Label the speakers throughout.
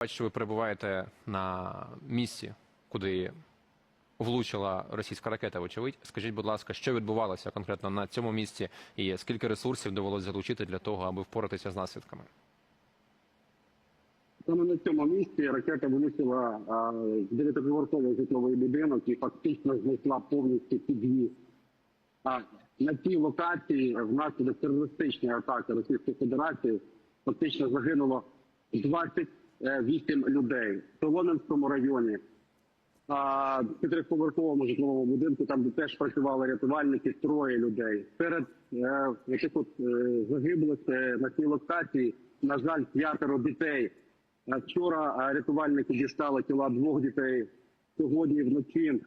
Speaker 1: Бачу, що ви перебуваєте на місці, куди влучила російська ракета, вочевидь. Скажіть, будь ласка, що відбувалося конкретно на цьому місці, і скільки ресурсів довелося залучити для того, аби впоратися з наслідками?
Speaker 2: Саме на цьому місці ракета влучила а, в дев'ятиповерховий житловий будинок і фактично знесла повністю під'їзд. На цій локації внаслідок терористичної атаки Російської Федерації фактично загинуло 28 людей в Солом'янському районі. А житловому будинку, там де теж працювали рятувальники, троє людей. Серед е, яких от е, загиблих е, на цій локації, на жаль, п'ятеро дітей. Е, Вчора е, рятувальники дістали тіла двох дітей. Сьогодні вночі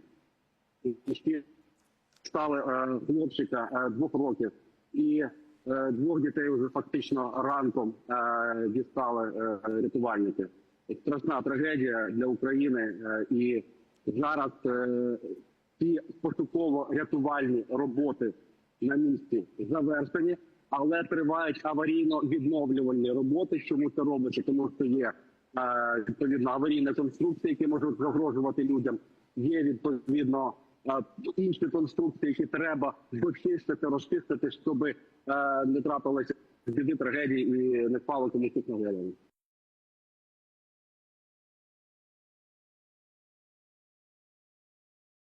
Speaker 2: стали е, хлопчика е, двох років, і е, двох дітей вже фактично ранком е, дістали е, рятувальники. Страшна трагедія для України, е, і зараз е, ці пошуково-рятувальні роботи на місці завершені, але тривають аварійно-відновлювальні роботи. Чому це робиться? Тому що є е, відповідно аварійні конструкції, які можуть загрожувати людям. Є відповідно е, інші конструкції, які треба вичистити, розчистити, щоб е, не трапилося біди трагедії і не впало комусь на голову.